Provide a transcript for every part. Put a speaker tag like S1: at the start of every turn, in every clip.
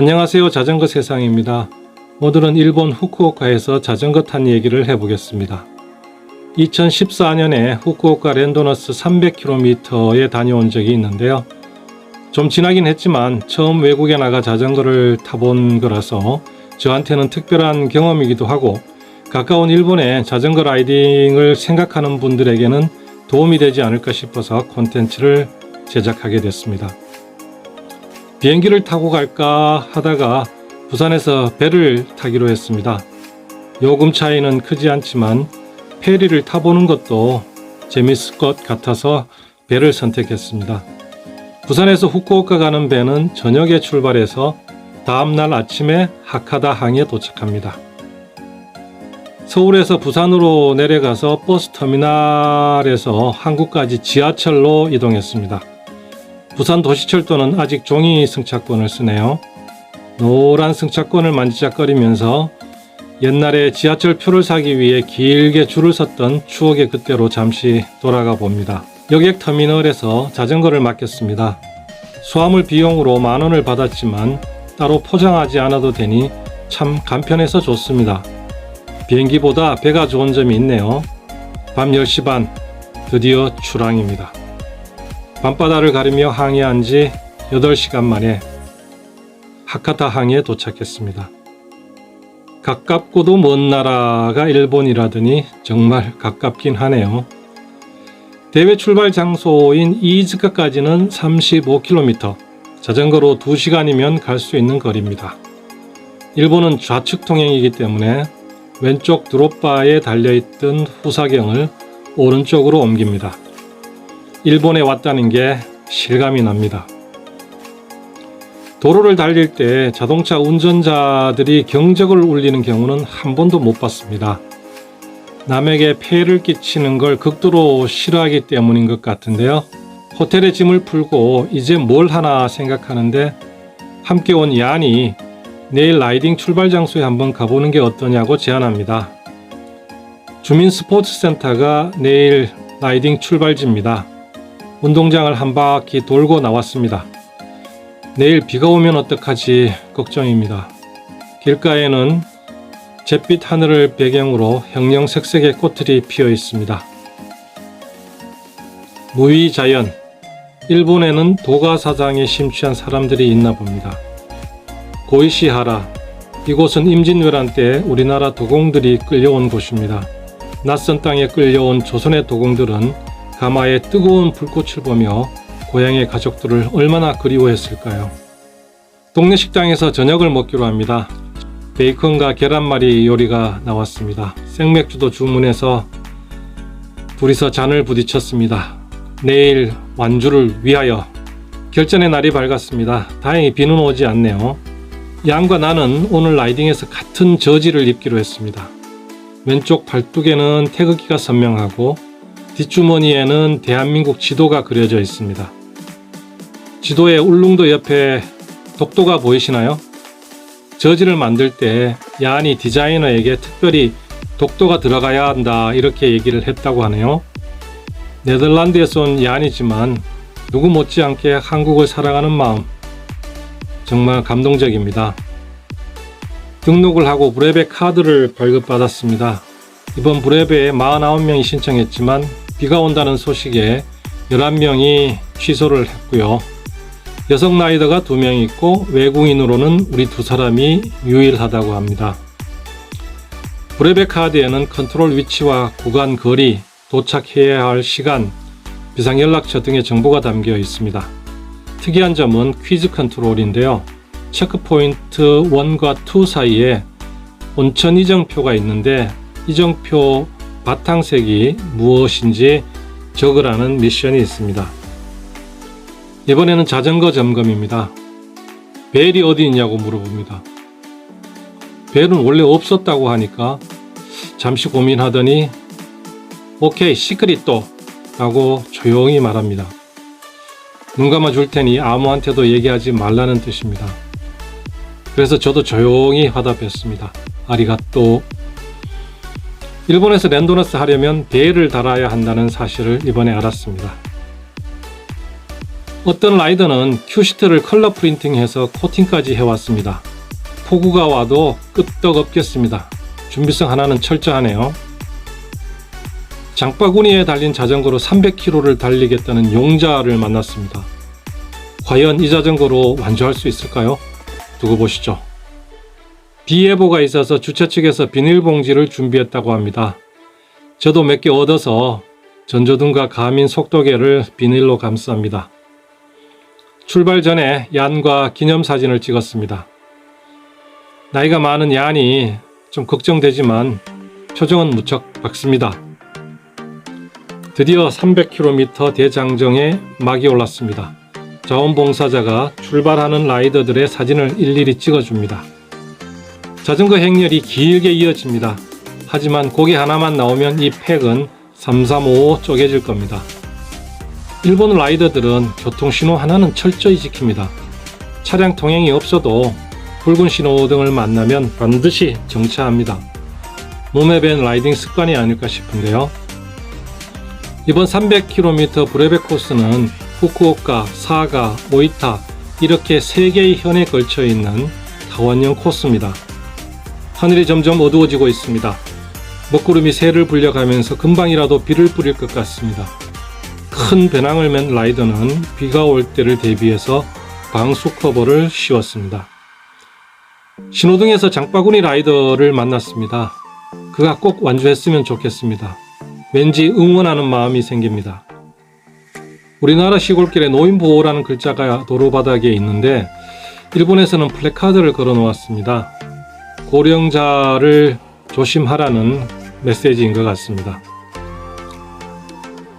S1: 안녕하세요. 자전거 세상입니다. 오늘은 일본 후쿠오카에서 자전거 탄 얘기를 해보겠습니다. 2014년에 후쿠오카 랜도너스 300km에 다녀온 적이 있는데요. 좀 지나긴 했지만 처음 외국에 나가 자전거를 타본 거라서 저한테는 특별한 경험이기도 하고 가까운 일본에 자전거 라이딩을 생각하는 분들에게는 도움이 되지 않을까 싶어서 콘텐츠를 제작하게 됐습니다. 비행기를 타고 갈까 하다가 부산에서 배를 타기로 했습니다. 요금 차이는 크지 않지만 페리를 타보는 것도 재밌을 것 같아서 배를 선택했습니다. 부산에서 후쿠오카 가는 배는 저녁에 출발해서 다음날 아침에 하카다 항에 도착합니다. 서울에서 부산으로 내려가서 버스 터미널에서 한국까지 지하철로 이동했습니다. 부산 도시철도는 아직 종이 승차권을 쓰네요. 노란 승차권을 만지작거리면서 옛날에 지하철 표를 사기 위해 길게 줄을 섰던 추억의 그때로 잠시 돌아가 봅니다. 여객 터미널에서 자전거를 맡겼습니다. 수화물 비용으로 만 원을 받았지만 따로 포장하지 않아도 되니 참 간편해서 좋습니다. 비행기보다 배가 좋은 점이 있네요. 밤 10시 반 드디어 출항입니다. 밤바다를 가르며 항해한 지 8시간 만에 하카타 항에 도착했습니다. 가깝고도 먼 나라가 일본이라더니 정말 가깝긴 하네요. 대회 출발 장소인 이즈카까지는 35km, 자전거로 2시간이면 갈 수 있는 거리입니다. 일본은 좌측 통행이기 때문에 왼쪽 드롭바에 달려있던 후사경을 오른쪽으로 옮깁니다. 일본에 왔다는 게 실감이 납니다. 도로를 달릴 때 자동차 운전자들이 경적을 울리는 경우는 한 번도 못 봤습니다. 남에게 폐해를 끼치는 걸 극도로 싫어하기 때문인 것 같은데요. 호텔에 짐을 풀고 이제 뭘 하나 생각하는데 함께 온 얀이 내일 라이딩 출발 장소에 한번 가보는 게 어떠냐고 제안합니다. 주민 스포츠 센터가 내일 라이딩 출발지입니다. 운동장을 한 바퀴 돌고 나왔습니다. 내일 비가 오면 어떡하지 걱정입니다. 길가에는 잿빛 하늘을 배경으로 형형색색의 꽃들이 피어 있습니다. 무위자연 일본에는 도가사장에 심취한 사람들이 있나 봅니다. 고이시하라 이곳은 임진왜란 때 우리나라 도공들이 끌려온 곳입니다. 낯선 땅에 끌려온 조선의 도공들은 가마에 뜨거운 불꽃을 보며 고향의 가족들을 얼마나 그리워했을까요? 동네 식당에서 저녁을 먹기로 합니다. 베이컨과 계란말이 요리가 나왔습니다. 생맥주도 주문해서 둘이서 잔을 부딪혔습니다. 내일 완주를 위하여 결전의 날이 밝았습니다. 다행히 비는 오지 않네요. 양과 나는 오늘 라이딩에서 같은 저지를 입기로 했습니다. 왼쪽 팔뚝에는 태극기가 선명하고 뒷주머니에는 대한민국 지도가 그려져 있습니다. 지도의 울릉도 옆에 독도가 보이시나요? 저지를 만들 때 야한이 디자이너에게 특별히 독도가 들어가야 한다 이렇게 얘기를 했다고 하네요. 네덜란드에서 온 야한이지만 누구 못지않게 한국을 사랑하는 마음 정말 감동적입니다. 등록을 하고 브레베 카드를 발급받았습니다. 이번 브레베에 49명이 신청했지만 비가 온다는 소식에 11명이 취소를 했고요. 여성 라이더가 2명 있고 외국인으로는 우리 두 사람이 유일하다고 합니다. 브레베 카드에는 컨트롤 위치와 구간 거리, 도착해야 할 시간, 비상연락처 등의 정보가 담겨 있습니다. 특이한 점은 퀴즈 컨트롤인데요. 체크포인트 1과 2 사이에 온천 이정표가 있는데 이정표 바탕색이 무엇인지 적으라는 미션이 있습니다. 이번에는 자전거 점검입니다. 벨이 어디 있냐고 물어봅니다. 벨은 원래 없었다고 하니까 잠시 고민하더니 오케이 시크릿도 라고 조용히 말합니다. 눈 감아 줄 테니 아무한테도 얘기하지 말라는 뜻입니다. 그래서 저도 조용히 화답했습니다. 아리가또. 일본에서 랜도너스 하려면 배를 달아야 한다는 사실을 이번에 알았습니다. 어떤 라이더는 큐시트를 컬러 프린팅해서 코팅까지 해왔습니다. 폭우가 와도 끄떡없겠습니다. 준비성 하나는 철저하네요. 장바구니에 달린 자전거로 300km를 달리겠다는 용자를 만났습니다. 과연 이 자전거로 완주할 수 있을까요? 두고 보시죠. 비 예보가 있어서 주최 측에서 비닐봉지를 준비했다고 합니다. 저도 몇 개 얻어서 전조등과 가민 속도계를 비닐로 감쌉니다. 출발 전에 얀과 기념사진을 찍었습니다. 나이가 많은 얀이 좀 걱정되지만 표정은 무척 밝습니다. 드디어 300km 대장정에 막이 올랐습니다. 자원봉사자가 출발하는 라이더들의 사진을 일일이 찍어줍니다. 자전거 행렬이 길게 이어집니다. 하지만 고개 하나만 나오면 이 팩은 3355 쪼개질 겁니다. 일본 라이더들은 교통신호 하나는 철저히 지킵니다. 차량 통행이 없어도 붉은 신호등을 만나면 반드시 정차합니다. 몸에 밴 라이딩 습관이 아닐까 싶은데요. 이번 300km 브레베 코스는 후쿠오카, 사가, 오이타 이렇게 3개의 현에 걸쳐 있는 타원형 코스입니다. 하늘이 점점 어두워지고 있습니다. 먹구름이 새를 불려가면서 금방이라도 비를 뿌릴 것 같습니다. 큰 배낭을 맨 라이더는 비가 올 때를 대비해서 방수 커버를 씌웠습니다. 신호등에서 장바구니 라이더를 만났습니다. 그가 꼭 완주했으면 좋겠습니다. 왠지 응원하는 마음이 생깁니다. 우리나라 시골길에 노인보호라는 글자가 도로 바닥에 있는데 일본에서는 플래카드를 걸어 놓았습니다. 고령자를 조심하라는 메시지인 것 같습니다.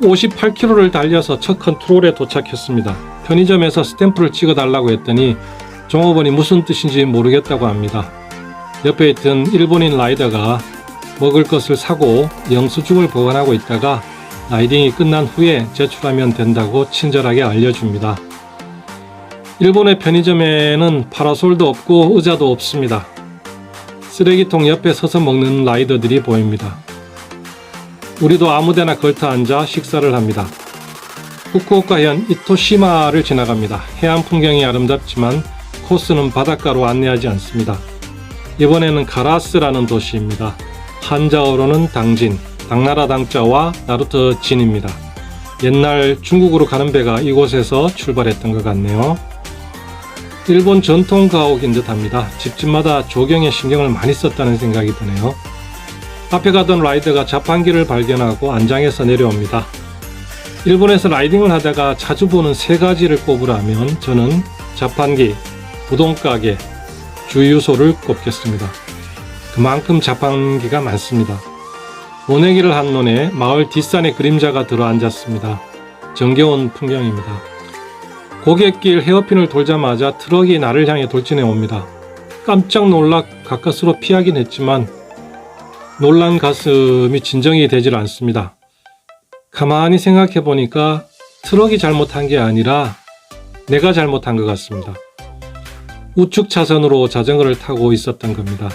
S1: 58km를 달려서 첫 컨트롤에 도착했습니다. 편의점에서 스탬프를 찍어 달라고 했더니 종업원이 무슨 뜻인지 모르겠다고 합니다. 옆에 있던 일본인 라이더가 먹을 것을 사고 영수증을 보관하고 있다가 라이딩이 끝난 후에 제출하면 된다고 친절하게 알려줍니다. 일본의 편의점에는 파라솔도 없고 의자도 없습니다. 쓰레기통 옆에 서서 먹는 라이더들이 보입니다. 우리도 아무데나 걸터 앉아 식사를 합니다. 후쿠오카현 이토시마를 지나갑니다. 해안 풍경이 아름답지만 코스는 바닷가로 안내하지 않습니다. 이번에는 가라스라는 도시입니다. 한자어로는 당진, 당나라 당자와 나루터 진입니다. 옛날 중국으로 가는 배가 이곳에서 출발했던 것 같네요. 일본 전통 가옥인 듯 합니다. 집집마다 조경에 신경을 많이 썼다는 생각이 드네요. 앞에 가던 라이더가 자판기를 발견하고 안장에서 내려옵니다. 일본에서 라이딩을 하다가 자주 보는 세 가지를 꼽으라면 저는 자판기, 부동가게, 주유소를 꼽겠습니다. 그만큼 자판기가 많습니다. 모내기를 한 논에 마을 뒷산에 그림자가 들어 앉았습니다. 정겨운 풍경입니다. 고갯길 헤어핀을 돌자마자 트럭이 나를 향해 돌진해 옵니다. 깜짝 놀라 가까스로 피하긴 했지만 놀란 가슴이 진정이 되질 않습니다. 가만히 생각해 보니까 트럭이 잘못한 게 아니라 내가 잘못한 것 같습니다. 우측 차선으로 자전거를 타고 있었던 겁니다.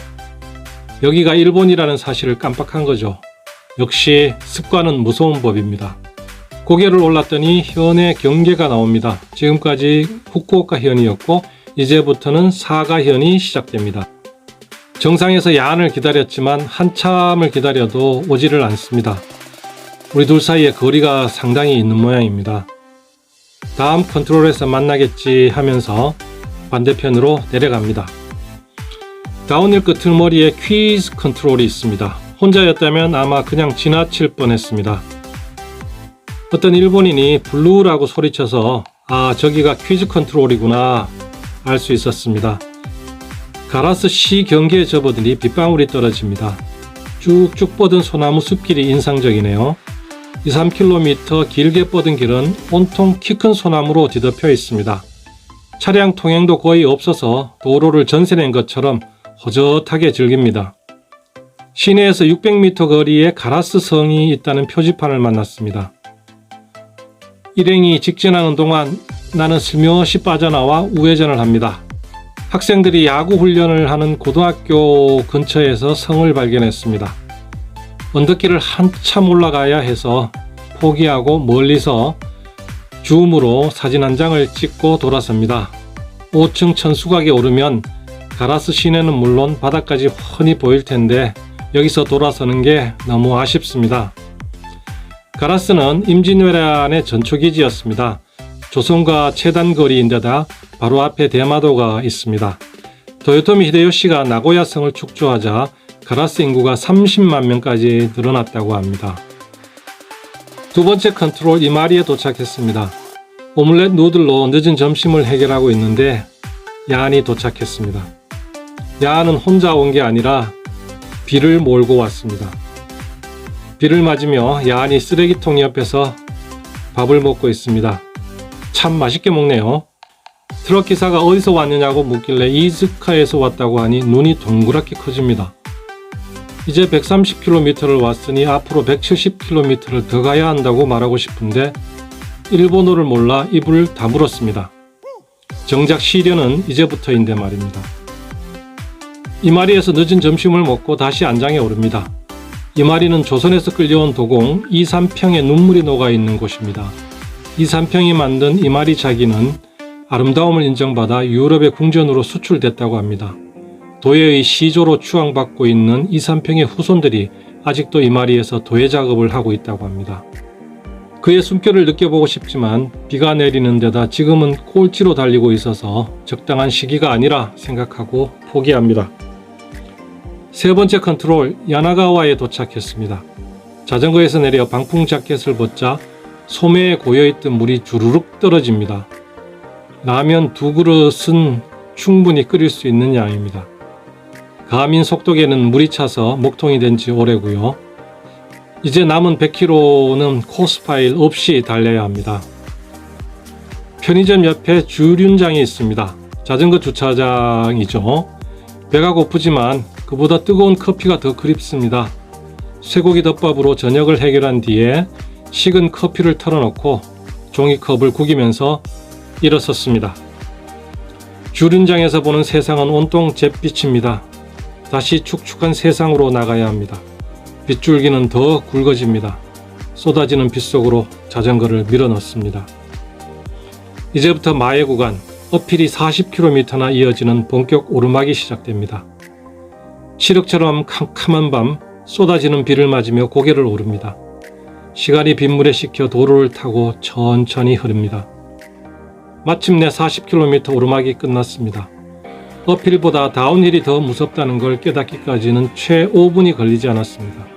S1: 여기가 일본이라는 사실을 깜빡한 거죠. 역시 습관은 무서운 법입니다. 고개를 올랐더니 현의 경계가 나옵니다. 지금까지 후쿠오카 현이었고 이제부터는 사가현이 시작됩니다. 정상에서 야안을 기다렸지만 한참을 기다려도 오지를 않습니다. 우리 둘 사이에 거리가 상당히 있는 모양입니다. 다음 컨트롤에서 만나겠지 하면서 반대편으로 내려갑니다. 다운힐 끝을머리에 퀴즈 컨트롤이 있습니다. 혼자였다면 아마 그냥 지나칠 뻔했습니다. 어떤 일본인이 블루라고 소리쳐서 아 저기가 퀴즈 컨트롤이구나 알 수 있었습니다. 가라스 시 경계에 접어드니 빗방울이 떨어집니다. 쭉쭉 뻗은 소나무 숲길이 인상적이네요. 2, 3km 길게 뻗은 길은 온통 키 큰 소나무로 뒤덮여 있습니다. 차량 통행도 거의 없어서 도로를 전세낸 것처럼 호젓하게 즐깁니다. 시내에서 600m 거리에 가라스 성이 있다는 표지판을 만났습니다. 일행이 직진하는 동안 나는 슬며시 빠져나와 우회전을 합니다. 학생들이 야구 훈련을 하는 고등학교 근처에서 성을 발견했습니다. 언덕길을 한참 올라가야 해서 포기하고 멀리서 줌으로 사진 한 장을 찍고 돌아섭니다. 5층 천수각에 오르면 가라스 시내는 물론 바다까지 훤히 보일 텐데 여기서 돌아서는 게 너무 아쉽습니다. 가라스는 임진왜란의 전초기지였습니다. 조선과 최단 거리인데다 바로 앞에 대마도가 있습니다. 도요토미 히데요시가 나고야성을 축조하자 가라스 인구가 30만 명까지 늘어났다고 합니다. 두 번째 컨트롤 이마리에 도착했습니다. 오믈렛 누들로 늦은 점심을 해결하고 있는데 야한이 도착했습니다. 야한은 혼자 온 게 아니라 비를 몰고 왔습니다. 비를 맞으며 야한이 쓰레기통 옆에서 밥을 먹고 있습니다. 참 맛있게 먹네요. 트럭 기사가 어디서 왔느냐고 묻길래 이즈카에서 왔다고 하니 눈이 동그랗게 커집니다. 이제 130km를 왔으니 앞으로 170km를 더 가야 한다고 말하고 싶은데 일본어를 몰라 입을 다물었습니다. 정작 시련은 이제부터인데 말입니다. 이마리에서 늦은 점심을 먹고 다시 안장에 오릅니다. 이마리는 조선에서 끌려온 도공 이삼평에 눈물이 녹아 있는 곳입니다. 이삼평이 만든 이마리 자기는 아름다움을 인정받아 유럽의 궁전으로 수출됐다고 합니다. 도예의 시조로 추앙받고 있는 이삼평의 후손들이 아직도 이마리에서 도예 작업을 하고 있다고 합니다. 그의 숨결을 느껴보고 싶지만 비가 내리는 데다 지금은 꼴찌로 달리고 있어서 적당한 시기가 아니라 생각하고 포기합니다. 세 번째 컨트롤 야나가와에 도착했습니다. 자전거에서 내려 방풍 자켓을 벗자 소매에 고여있던 물이 주르륵 떨어집니다. 라면 두 그릇은 충분히 끓일 수 있는 양입니다. 가민 속독에는 물이 차서 목통이 된 지 오래고요. 이제 남은 100km는 코스파일 없이 달려야 합니다. 편의점 옆에 주륜장이 있습니다. 자전거 주차장이죠. 배가 고프지만 그보다 뜨거운 커피가 더 그립습니다. 쇠고기 덮밥으로 저녁을 해결한 뒤에 식은 커피를 털어놓고 종이컵을 구기면서 일어섰습니다. 주륜장에서 보는 세상은 온통 잿빛입니다. 다시 축축한 세상으로 나가야 합니다. 빗줄기는 더 굵어집니다. 쏟아지는 빗속으로 자전거를 밀어넣습니다. 이제부터 마의 구간, 어필이 40km나 이어지는 본격 오르막이 시작됩니다. 칠흑처럼 캄캄한 밤 쏟아지는 비를 맞으며 고개를 오릅니다. 시간이 빗물에 식혀 도로를 타고 천천히 흐릅니다. 마침내 40km 오르막이 끝났습니다. 어필보다 다운힐이 더 무섭다는 걸 깨닫기까지는 최 5분이 걸리지 않았습니다.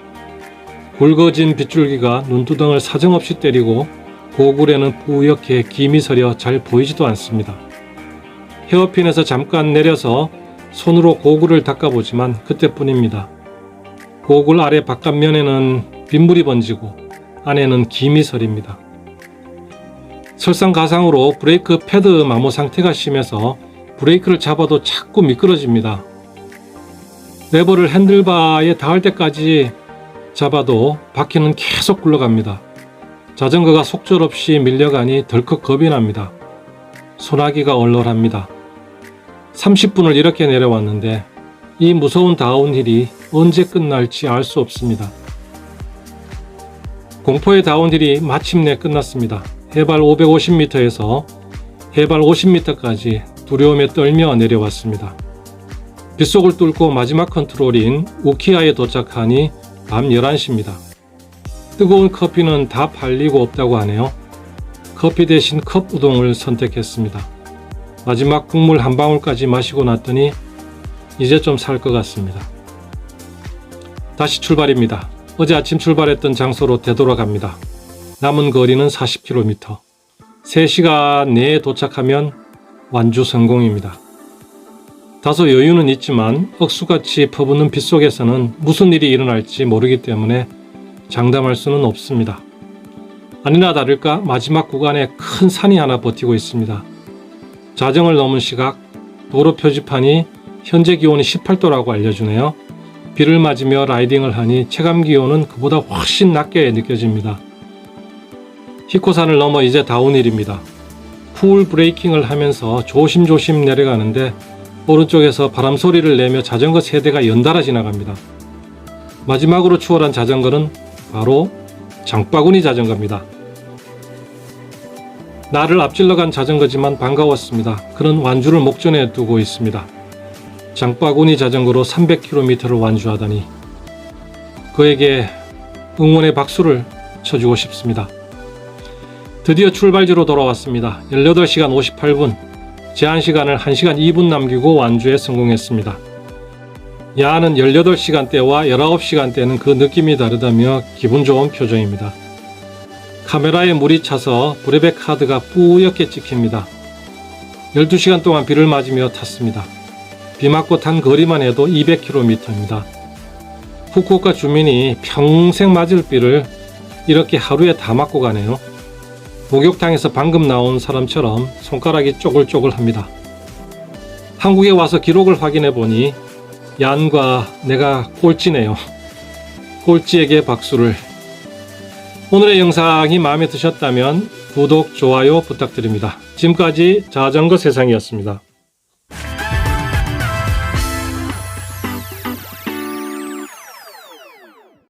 S1: 굵어진 빗줄기가 눈두덩을 사정없이 때리고 고굴에는 뿌옇게 김이 서려 잘 보이지도 않습니다. 헤어핀에서 잠깐 내려서 손으로 고굴을 닦아보지만 그때뿐입니다. 고굴 아래 바깥면에는 빗물이 번지고 안에는 김이 서립니다. 설상가상으로 브레이크 패드 마모 상태가 심해서 브레이크를 잡아도 자꾸 미끄러집니다. 레버를 핸들바에 닿을 때까지 잡아도 바퀴는 계속 굴러갑니다. 자전거가 속절없이 밀려가니 덜컥 겁이 납니다. 소나기가 얼얼합니다. 30분을 이렇게 내려왔는데 이 무서운 다운힐이 언제 끝날지 알 수 없습니다. 공포의 다운힐이 마침내 끝났습니다. 해발 550m에서 해발 50m까지 두려움에 떨며 내려왔습니다. 빗속을 뚫고 마지막 컨트롤인 우키아에 도착하니 밤 11시입니다. 뜨거운 커피는 다 팔리고 없다고 하네요. 커피 대신 컵 우동을 선택했습니다. 마지막 국물 한 방울까지 마시고 났더니 이제 좀 살 것 같습니다. 다시 출발입니다. 어제 아침 출발했던 장소로 되돌아갑니다. 남은 거리는 40km. 3시간 내에 도착하면 완주 성공입니다. 다소 여유는 있지만 억수같이 퍼붓는 빗속에서는 무슨 일이 일어날지 모르기 때문에 장담할 수는 없습니다. 아니나 다를까 마지막 구간에 큰 산이 하나 버티고 있습니다. 자정을 넘은 시각 도로 표지판이 현재 기온이 18도라고 알려주네요. 비를 맞으며 라이딩을 하니 체감 기온은 그보다 훨씬 낮게 느껴집니다. 히코산을 넘어 이제 다운힐입니다. 풀 브레이킹을 하면서 조심조심 내려가는데 오른쪽에서 바람 소리를 내며 자전거 세대가 연달아 지나갑니다. 마지막으로 추월한 자전거는 바로 장바구니 자전거입니다. 나를 앞질러 간 자전거지만 반가웠습니다. 그런 완주를 목전에 두고 있습니다. 장바구니 자전거로 300km를 완주하다니 그에게 응원의 박수를 쳐주고 싶습니다. 드디어 출발지로 돌아왔습니다. 18시간 58분, 제한 시간을 1시간 2분 남기고 완주에 성공했습니다. 야는 18시간대와 19시간대는 그 느낌이 다르다며 기분 좋은 표정입니다. 카메라에 물이 차서 브레백 카드가 뿌옇게 찍힙니다. 12시간 동안 비를 맞으며 탔습니다. 비 맞고 탄 거리만 해도 200km입니다. 후쿠오카 주민이 평생 맞을 비를 이렇게 하루에 다 맞고 가네요. 목욕탕에서 방금 나온 사람처럼 손가락이 쪼글쪼글합니다. 한국에 와서 기록을 확인해 보니 얀과 내가 꼴찌네요. 꼴찌에게 박수를. 오늘의 영상이 마음에 드셨다면 구독, 좋아요 부탁드립니다. 지금까지 자전거 세상이었습니다.